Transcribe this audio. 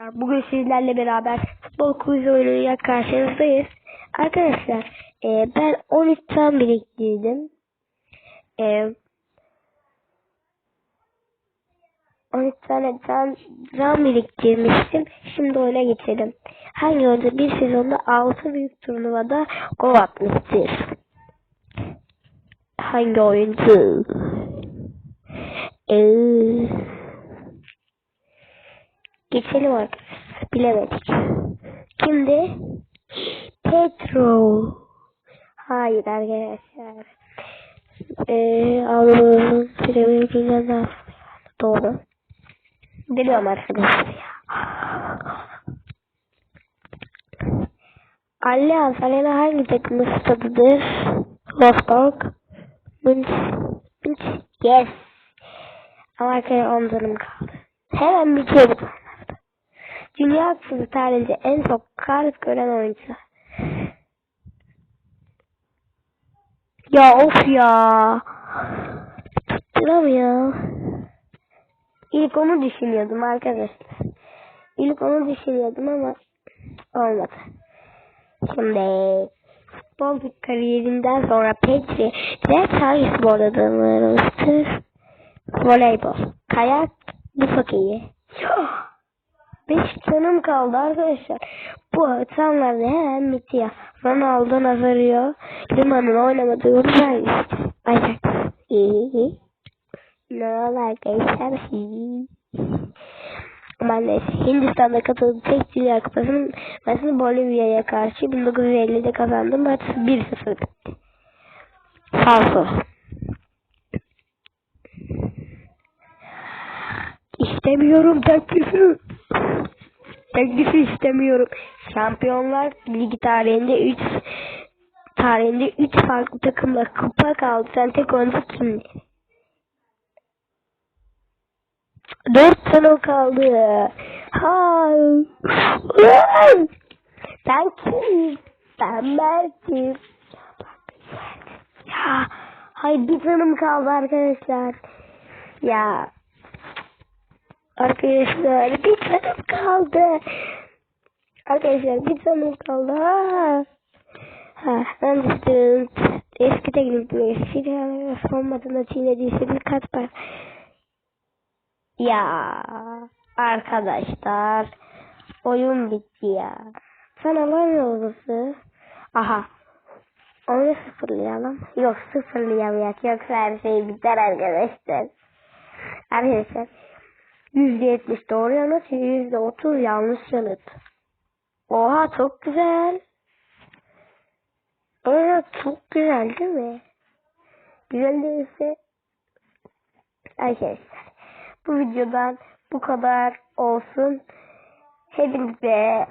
Bugün sizlerle beraber futbol quiz oyunuyla karşınızdayız. Arkadaşlar e, ben 13 tam biriktirdim. E, 13 tane tam, tam biriktirmiştim. Şimdi oyuna geçelim. Hangi oyunda bir sezonda 6 büyük turnuvada gol atmıştır? Hangi oyuncu? Eee... Geçelim arkadaşlar. Bilemedik. Kimdi? Petro. Hayır arkadaşlar. Ee, Avrupa'nın Premier Lig'den Doğru. Biliyorum arkadaşlar ya. Allianz Arena hangi takımın stadıdır? Wolfsburg. München. München. Yes. Ama arkadaşlar 10 canım kaldı. Hemen bitiyor bu. Dünya Kupası tarihinde en çok kart gören oyuncu. Ya of ya. Tutturam ya. İlk onu düşünüyordum arkadaşlar. İlk onu düşünüyordum ama olmadı. Şimdi futbol kariyerinden sonra Petri diğer hangi spor adamlarımızdır? Voleybol, kayak, buz hokeyi. Beş canım kaldı arkadaşlar. Bu atanlarda hemen bitiyor. Ronaldo Nazario Liman'ın oynamadığı. Ajax. İyi. Ne oldu arkadaşlar? Aman neyse. Hindistan'da katıldığı tek Dünya Kupası'nın maçını Bolivya'ya karşı 1950'de kazandım. Maç 1-0 bitti. Falso. İstemiyorum teklifi. Teklifi istemiyorum. Şampiyonlar Ligi tarihinde 3 tarihinde 3 farklı takımla kupa kaldı. Sen tek oyuncu kimdi? 4 tane kaldı. Ha. Ben kim? Ben Mert'im. Ya. Hay bir canım kaldı arkadaşlar. Ya. Arkadaşlar bir canım kaldı. Arkadaşlar bir canım kaldı. Ha. Ha, ben istiyorum. Eski teknik bir olmadığında çiğnediyse bir kat var. Ya arkadaşlar oyun bitti ya. Var mı olası? Aha. Onu sıfırlayalım. Yok sıfırlayamayacak. Yoksa her şey biter arkadaşlar. Arkadaşlar. %70 doğru yanıt, %30 yanlış yanıt. Oha çok güzel. Evet çok güzel değil mi? Güzel değilse arkadaşlar bu videodan bu kadar olsun. Hepinize